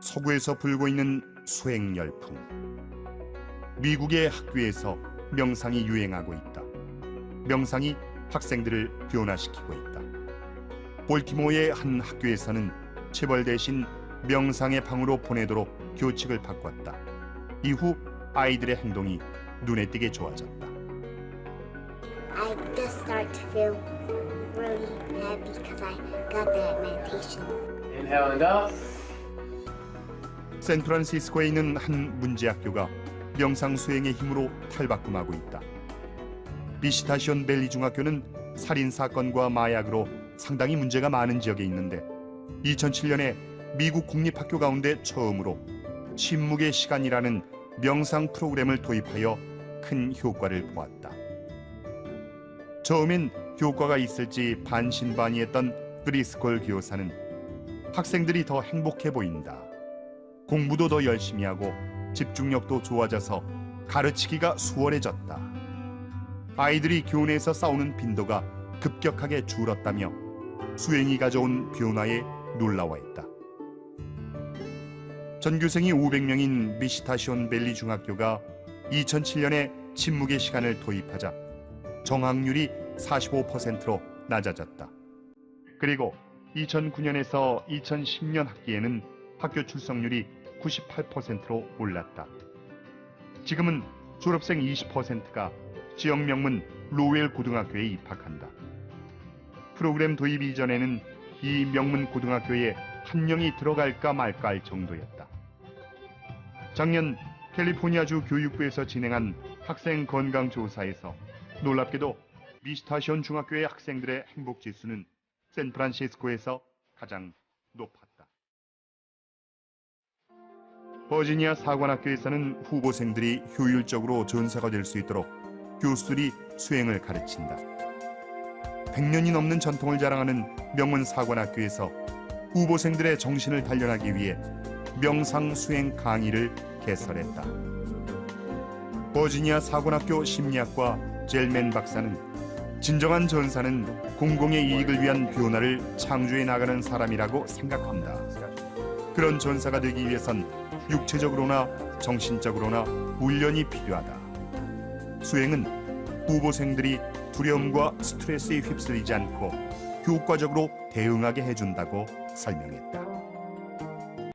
서구에서 불고 있는 수행 열풍. 미국의 학교에서 명상이 유행하고 있다. 명상이 학생들을 변화시키고 있다. 볼티모어의 한 학교에서는 체벌 대신 명상의 방으로 보내도록 교칙을 바꿨다. 이후 아이들의 행동이 눈에 띄게 좋아졌다. I just start to feel really happy because I got that meditation. Inhale and up. 샌프란시스코에 있는 한 문제학교가 명상 수행의 힘으로 탈바꿈하고 있다. 비시타시온 밸리 중학교는 살인 사건과 마약으로 상당히 문제가 많은 지역에 있는데 2007년에 미국 공립학교 가운데 처음으로 침묵의 시간이라는 명상 프로그램을 도입하여 큰 효과를 보았다. 처음엔 효과가 있을지 반신반의했던 브리스콜 교사는 학생들이 더 행복해 보인다. 공부도 더 열심히 하고 집중력도 좋아져서 가르치기가 수월해졌다. 아이들이 교내에서 싸우는 빈도가 급격하게 줄었다며 수행이 가져온 변화에 놀라워했다. 전교생이 500명인 미시타시온 밸리 중학교가 2007년에 침묵의 시간을 도입하자 정학률이 45%로 낮아졌다. 그리고 2009년에서 2010년 학기에는 학교 출석률이 98%로 올랐다. 지금은 졸업생 20%가 지역 명문 로웰 고등학교에 입학한다. 프로그램 도입 이전에는 이 명문 고등학교에 한 명이 들어갈까 말까 할 정도였다. 작년 캘리포니아주 교육부에서 진행한 학생 건강 조사에서 놀랍게도 미스타시온 중학교의 학생들의 행복 지수는 샌프란시스코에서 가장 높았다. 버지니아 사관학교에서는 후보생들이 효율적으로 전사가 될 수 있도록 교수들이 수행을 가르친다. 100년이 넘는 전통을 자랑하는 명문 사관학교에서 후보생들의 정신을 단련하기 위해 명상 수행 강의를 개설했다. 버지니아 사관학교 심리학과 젤맨 박사는 진정한 전사는 공공의 이익을 위한 변화를 창조해 나가는 사람이라고 생각한다. 그런 전사가 되기 위해선 육체적으로나 정신적으로나 훈련이 필요하다. 수행은 후보생들이 두려움과 스트레스에 휩쓸리지 않고 효과적으로 대응하게 해준다고 설명했다.